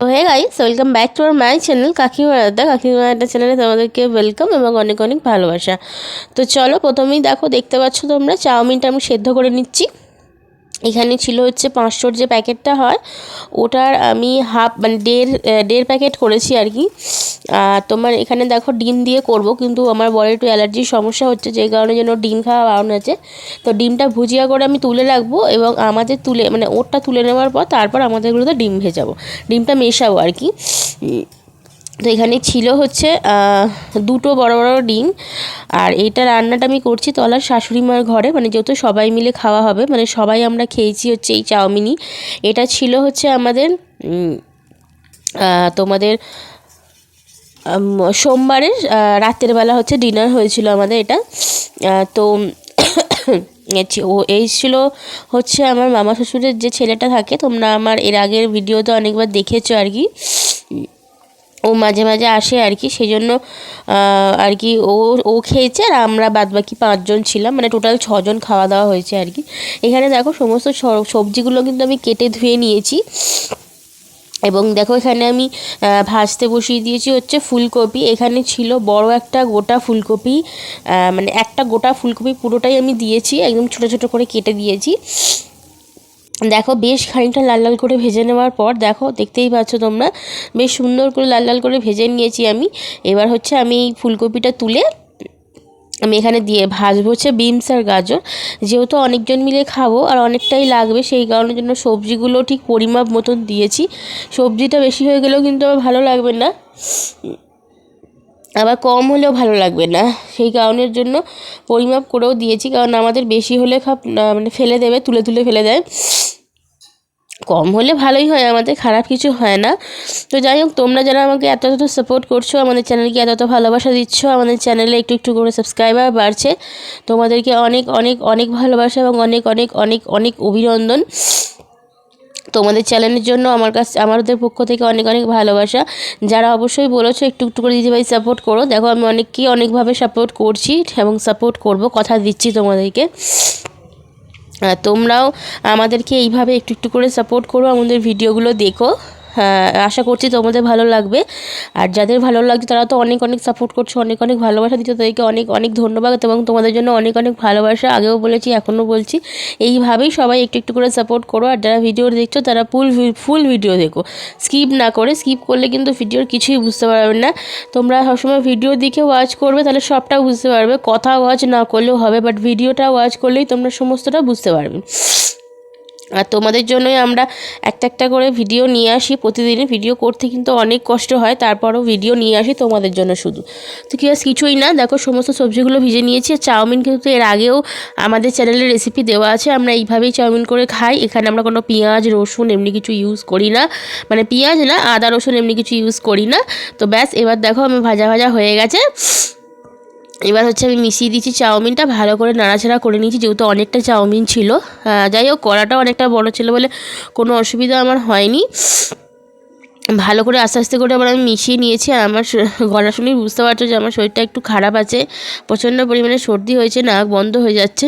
Hey guys welcome back to our my channel কাকিমা দাদা কাকিমা আড্ডা চ্যানেলে তোমাদেরকে ওয়েলকাম এবং অনেক অনেক ভালোবাসা। তো চলো প্রথমেই দেখো, দেখতে পাচ্ছ তোমরা, চাউমিনটা আমি সেদ্ধ করে নিচ্ছি। এখানে ছিল হচ্ছে পাঁচশোর যে প্যাকেটটা হয়, ওটার আমি হাফ মানে দেড় দেড় প্যাকেট করেছি আর কি। তোমার এখানে দেখো ডিম দিয়ে করব, কিন্তু আমার বড় একটু অ্যালার্জির সমস্যা হচ্ছে, যে কারণে যেন ডিম খাওয়া বারণ আছে। তো ডিমটা ভুজিয়া করে আমি তুলে রাখব এবং আমাদের তুলে মানে ওরটা তুলে নেওয়ার পর তারপর আমাদেরগুলোতে ডিম ভেজাবো। ডিমটা মেশাবো আর কি। তো এখানে ছিল হচ্ছে দুটো বড় বড় ডিম। আর এইটা রান্নাটা আমি করছি তলার শাশুড়ি মার ঘরে মানে যেহেতু সবাই মিলে খাওয়া হবে মানে সবাই আমরা খেয়েছি হচ্ছে এই চাউমিনই। এটা ছিল হচ্ছে আমাদের তোমাদের সোমবারের রাতের বেলা হচ্ছে ডিনার হয়েছিল আমাদের এটা। তো ও, এই ছিল হচ্ছে আমার মামা শ্বশুরের যে ছেলেটা থাকে, তোমরা আমার এর আগের ভিডিওতে অনেকবার দেখেছ আর কি। ও মাঝে মাঝে আসে আর কি সেই জন্য আর কি ও ও খেয়েছে আর আমরা বাদ বাকি পাঁচজন ছিলাম মানে টোটাল ছজন খাওয়া দাওয়া হয়েছে আর কি। এখানে দেখো সমস্ত সবজিগুলো কিন্তু আমি কেটে ধুয়ে নিয়েছি। এবং দেখো এখানে আমি ভাজতে বসিয়ে দিয়েছি হচ্ছে ফুলকপি। এখানে ছিল বড় একটা গোটা ফুলকপি মানে একটা গোটা ফুলকপি পুরোটাই আমি দিয়েছি, একদম ছোট ছোট করে কেটে দিয়েছি। দেখো বেশ খানিকটা লাল লাল করে ভেজে নেওয়ার পর, দেখো দেখতেই পাচ্ছ তোমরা, বেশ সুন্দর করে লাল লাল করে ভেজে নিয়েছি আমি। এবার হচ্ছে আমি এই ফুলকপিটা তুলে আমি এখানে দিয়ে ভাজবো হচ্ছে বিনস আর গাজর। যেহেতু অনেকজন মিলে খাব আর অনেকটাই লাগবে, সেই কারণের জন্য সবজিগুলো ঠিক পরিমাপ মতন দিয়েছি। সবজিটা বেশি হয়ে গেলেও কিন্তু আমার ভালো লাগবে না। আবার কম হলেও ভালো লাগবে না। সেই কারণের জন্য পরিমাপ করেও দিয়েছি, কারণ আমাদের বেশি হলে খাপ মানে ফেলে দেবে, তুলে তুলে ফেলে দেয়। কম হলে ভালোই হয়, আমাদের খারাপ কিছু হয় না। তো যাই হোক, তোমরা যারা আমাকে এত এত সাপোর্ট করছ, আমাদের চ্যানেলকে এত এত ভালোবাসা দিচ্ছ, আমাদের চ্যানেলে একটু একটু করে সাবস্ক্রাইবার বাড়ছে। তোমাদেরকে অনেক অনেক অনেক ভালোবাসা এবং অনেক অনেক অনেক অনেক অভিনন্দন। তোমাদের চ্যানেলের জন্য আমার কাছে, আমাদের পক্ষ থেকে অনেক অনেক ভালোবাসা। যারা অবশ্যই বলেছ, একটু একটু করে দিদিভাই সাপোর্ট করো। দেখো, আমি অনেককেই অনেকভাবে সাপোর্ট করছি এবং সাপোর্ট করব, কথা দিচ্ছি তোমাদেরকে। তোমরাও আমাদেরকে এইভাবে একটু একটু করে সাপোর্ট করো আমাদের ভিডিওগুলো দেখো। আশা করছি তোমাদের ভালো লাগবে। আর যাদের ভালো লাগছে, তারা তো অনেক অনেক সাপোর্ট করছ, অনেক অনেক ভালোবাসা দিচ্ছ, তাদেরকে অনেক অনেক ধন্যবাদ এবং তোমাদের জন্য অনেক অনেক ভালোবাসা। আগেও বলেছি, এখনও বলছি। এইভাবেই সবাই একটু একটু করে সাপোর্ট করো, আর যারা ভিডিও দেখছ, তারা ফুল ফুল ভিডিও দেখো। স্কিপ না করে স্কিপ করলে কিন্তু ভিডিওর কিছুই বুঝতে পারবে না। তোমরা সবসময় ভিডিও দিকে ওয়াচ করবে, তাহলে সবটা বুঝতে পারবে। কথা ওয়াচ না করলেও হবে বাট ভিডিওটা ওয়াচ করলেই তোমরা সমস্তটা বুঝতে পারবে। আর তোমাদের জন্যই আমরা একটা একটা করে ভিডিও নিয়ে আসি প্রতিদিনই। ভিডিও করতে কিন্তু অনেক কষ্ট হয়, তারপরও ভিডিও নিয়ে আসি তোমাদের জন্য শুধু। তো কি আর কিছুই না, দেখো সমস্ত সবজিগুলো ভিজে নিয়েছি। চাউমিন কিন্তু এর আগেও আমাদের চ্যানেলে রেসিপি দেওয়া আছে, আমরা এইভাবেই চাউমিন করে খাই। এখানে আমরা কোনো পেঁয়াজ, রসুন এমনি কিছু ইউজ করি না। মানে পেঁয়াজ না, আদা, রসুন এমনি কিছু ইউজ করি না। তো ব্যাস, এবার দেখো আমি ভাজা ভাজা হয়ে গেছে। এবার হচ্ছে আমি মিশিয়ে দিচ্ছি চাউমিনটা, ভালো করে নাড়াছাড়া করে নিয়েছি, যেহেতু অনেকটা চাউমিন ছিল। যাই হোক কড়াটা অনেকটা বড় ছিল বলে কোনো অসুবিধা আমার হয়নি। ভালো করে আস্তে আস্তে করে আবার আমি মিশিয়ে নিয়েছি আর আমার গলা শুনেই বুঝতে পারছ যে আমার শরীরটা একটু খারাপ আছে। প্রচণ্ড পরিমাণে সর্দি হয়েছে, নাক বন্ধ হয়ে যাচ্ছে।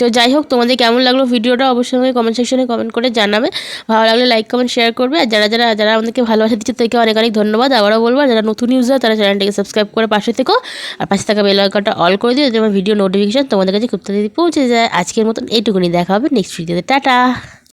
তো যাই হোক, তোমাদের কেমন লাগল ভিডিওটা অবশ্যই আমাকে কমেন্ট সেকশনে কমেন্ট করে জানাবে। ভালো লাগলে লাইক কমেন্ট শেয়ার করবে। আর যারা যারা যারা আমাদেরকে ভালোবাসা দিচ্ছে, তাদেরকে অনেক অনেক ধন্যবাদ। আবারও বলব যারা নতুন ইউজার তারা চ্যানেলটাকে সাবস্ক্রাইব করে পাশে থেকো। আর পাশে থাকা বেল আইকনটা অল করে দিও যাতে আমার ভিডিও নোটিফিকেশন তোমাদের কাছে খুব তাড়াতাড়ি পৌঁছে যায়। আজকের মতন এইটুকুনি দেখা হবে নেক্সট ভিডিওতে টাটা!